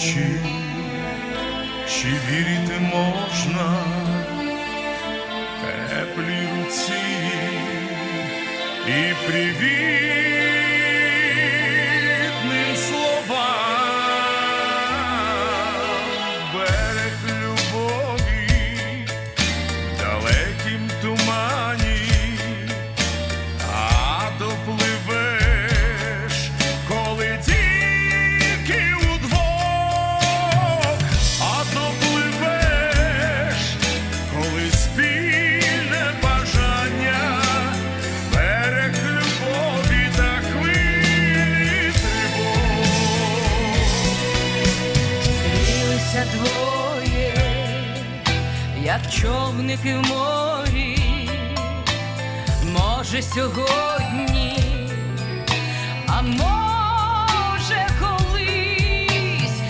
очі, чи вірити можна? Теплій руці і привітним словам як човники в морі, може сьогодні, а може.